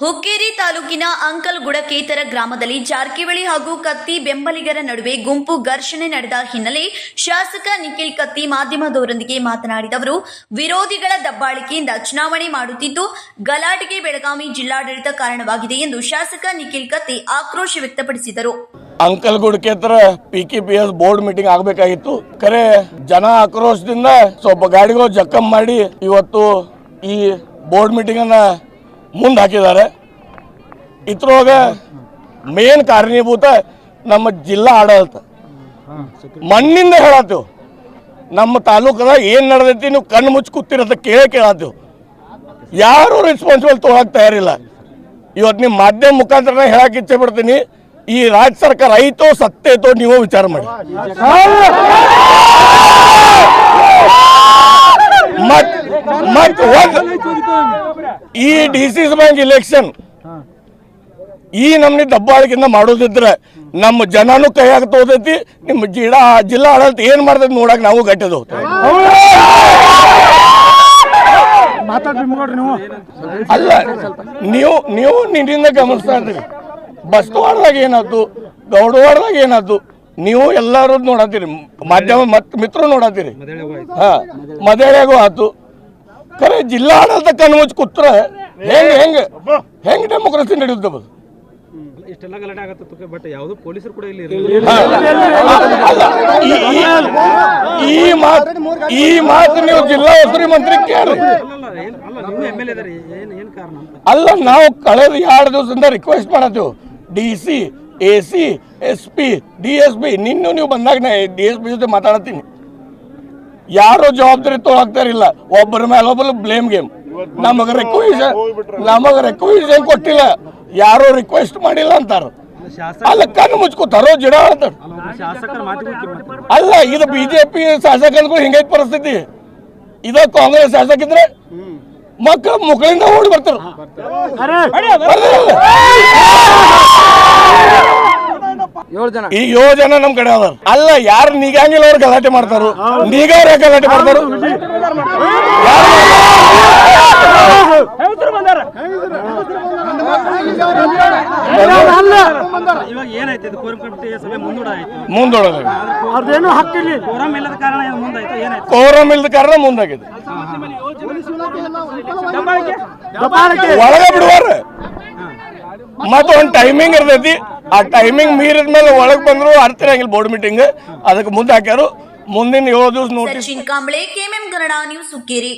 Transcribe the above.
ಹುಕ್ಕೇರಿ ತಾಲೂಕಿನ ಅಂಕಲ್ ಗುಡಕೇತರ ಗ್ರಾಮದಲ್ಲಿ ಜಾರಕಿಹೊಳಿ ಹಾಗೂ ಕತ್ತಿ ಬೆಂಬಲಿಗರ ನಡುವೆ ಗುಂಪು ಘರ್ಷಣೆ ನಡೆದ ಹಿನ್ನೆಲೆ ಶಾಸಕ ನಿಖಿಲ್ ಕತ್ತಿ ಮಾಧ್ಯಮದವರೊಂದಿಗೆ ಮಾತನಾಡಿದ ಅವರು, ವಿರೋಧಿಗಳ ದಬ್ಬಾಳಿಕೆಯಿಂದ ಚುನಾವಣೆ ಮಾಡುತ್ತಿದ್ದು, ಗಲಾಟೆಗೆ ಬೆಳಗಾವಿ ಜಿಲ್ಲಾಡಳಿತ ಕಾರಣವಾಗಿದೆ ಎಂದು ಶಾಸಕ ನಿಖಿಲ್ ಕತ್ತಿ ಆಕ್ರೋಶ ವ್ಯಕ್ತಪಡಿಸಿದರು. ಅಂಕಲ್ ಗುಡ್ಕೇತ್ರ ಪಿ ಪಿ ಬೋರ್ಡ್ ಮೀಟಿಂಗ್ ಆಗಬೇಕಾಗಿತ್ತು. ಕರೆ ಜನ ಆಕ್ರೋಶದಿಂದ ಸ್ವಲ್ಪ ಗಾಡಿಗಳು ಜಕ್ಕಂ ಮಾಡಿ ಇವತ್ತು ಈ ಬೋರ್ಡ್ ಮೀಟಿಂಗ್ ಅನ್ನ ಮುಂದೆ ಹಾಕಿದ್ದಾರೆ. ಇದ್ರೊಳಗ ಮೇನ್ ಕಾರಣೀಭೂತ ನಮ್ಮ ಜಿಲ್ಲಾ ಆಡಳಿತ. ಮಣ್ಣಿಂದ ಹೇಳತ್ತೇವು ನಮ್ಮ ತಾಲೂಕದ ಏನು ನಡೆದೈತಿ ನೀವು ಕಣ್ಣು ಮುಚ್ಚಿ ಕೂತಿರೋದ ಕೇಳೇ ಕೇಳತ್ತೇವು ಯಾರು ರೆಸ್ಪಾನ್ಸಿಬಲ್ ತೊಗೊಳಕ್ ತಯಾರಿಲ್ಲ. ಇವತ್ತು ನಿಮ್ಮ ಮಾಧ್ಯಮ ಮುಖಾಂತರ ಹೇಳಕ್ಕೆ ಇಚ್ಛೆ ಪಡ್ತೀನಿ. ಈ ರಾಜ್ಯ ಸರ್ಕಾರ ಐತೋ ಸತ್ತೈತೋ ನೀವು ವಿಚಾರ ಮಾಡಿ. ಮತ್ ಮತ್ ಒಂದ್ ಈ ಡಿ ಸಿ ಬ್ಯಾಂಕ್ ಇಲೆಕ್ಷನ್ ಈ ನಮ್ನಿ ದಬ್ಬಾಳಿಕಿಂದ ಮಾಡೋದಿದ್ರೆ ನಮ್ಮ ಜನನು ಕೈಯಾಗ ತೋದೈತಿ ನಿಮ್ಮ ಜಿಲ್ಲಾ ಜಿಲ್ಲಾ ಆಡಳಿತ ಏನ್ ಮಾಡ್ತೈತಿ ನೋಡಕ್ ನಾವು ಗಟ್ಟಿದ ಅಲ್ಲ ನೀವು ನೀವು ನಿನ್ನಿಂದ ಗಮನಿಸ್ತಾ ಇದ್ದೀರಿ. ಬಸ್ತವಾಡದಾಗ ಏನಾಯ್ತು ಗೌಡವಾಡದಾಗ ಏನಾಯ್ತು ನೀವು ಎಲ್ಲರೂ ನೋಡತ್ತೀರಿ. ಮಾಧ್ಯಮ ಮತ್ತು ಮಿತ್ರರು ನೋಡತ್ತೀರಿ. ಹಾ ಮದೇಳೆಗೂ ಆತು. ಖರೆ ಜಿಲ್ಲಾ ಆಡಳಿತ ಕಣ್ಣು ಮುಚ್ಚಿ ಕೂತ್ರ ಹೆಂಗ್ ಹೆಂಗ್ ಹೆಂಗ್ ಡೆಮೋಕ್ರಸಿ ನಡೆಯುತ್ತೆ ಅದು ಇಷ್ಟೆಲ್ಲ ಗಲಾಟೆ ಆಗತ್ತೆ ಬಟ್ ಯಾವ್ದು ಪೊಲೀಸರು ಕೂಡ ಇಲ್ಲಿ ಇರಲಿಲ್ಲ ಅಲ್ಲ, ಈ- ಮಾತು ಈ ಮಾತು ನೀವು ಜಿಲ್ಲಾ ಉಸ್ತುವಾರಿ ಮಂತ್ರಿ ಕೇರ್ ಅಲ್ಲ ನಾವು ಕಳೆದ ಎರಡು ದಿವಸದಿಂದ request ಮಾಡತ್ತೇವೆ. D C A C S P D S P ನಿನ್ನೂ ನೀವು ಬಂದಾಗ ನಾ ಡಿ ಎಸ್ ಪಿ ಜೊತೆ ಮಾತಾಡತ್ತೀನಿ ಯಾರು ಜವಾಬ್ದಾರಿ ತೊಗೊಳಕ್ತಾರಿಲ್ಲ ಒಬ್ಬರ ಮೇಲೆ ಒಬ್ಬರು ಬ್ಲೇಮ್ ಗೇಮ್ ನಮಗೆ ರೆಕ್ವಿಷನ್ ನಮಗೆ ರೆಕ್ವಿಷನ್ ಕೊಟ್ಟಿಲ್ಲ. ಯಾರು ರಿಕ್ವೆಸ್ಟ್ ಮಾಡಿಲ್ಲ ಅಂತಾರ. ಅಲ್ಲ ಕಣ್ಣು ಮುಚ್ಕೋತಾರೋ ಜಿಡ ಕಿಮ್ಮತ್ತಿಲ್ಲ. ಅಲ್ಲ ಇದು ಬಿಜೆಪಿ ಶಾಸಕರು ಹಿಂಗೈತಿ ಪರಿಸ್ಥಿತಿ. ಇದ ಕಾಂಗ್ರೆಸ್ ಶಾಸಕ ಇದ್ರೆ ಮಕ್ಕಳು ಮುಕ್ಕಳಿಂದ ಓಡಿ ಬರ್ತಾರ? ಈ ಯೋಜನೆ ಜನ ನಮ್ ಕಡೆ ಅದ ಅಲ್ಲ ಯಾರು ನೀಗಂಗಿಲ್ಲ ಅವ್ರು ಗಲಾಟೆ ಮಾಡ್ತಾರು? ನೀಗವ್ರ ಗಲಾಟೆ ಮಾಡ್ತಾರು? ಇದು ಕೋರಂ ಇಲ್ಲದ ಕಾರಣ ಮುಂದಾಗಿದೆ. ಒಳಗೆ ಒಳಗ ಬಿಡುವಾರ ಮತ್ತ ಒಂದ್ ಟೈಮಿಂಗ್ ಇರ್ತೈತಿ. ಆ ಟೈಮಿಂಗ್ ಮೀರಿದ ಮೇಲೆ ಒಳಗ್ ಬಂದ್ರು ಅರ್ತಿರಂಗಿಲ್ಲ ಬೋರ್ಡ್ ಮೀಟಿಂಗ್ ಅದಕ್ಕೆ ಮುಂದೆ ಹಾಕ್ಯಾರು. ಮುಂದಿನ ಏಳು ದಿವಸ notice Sachin KMM Kannada news Hukkeri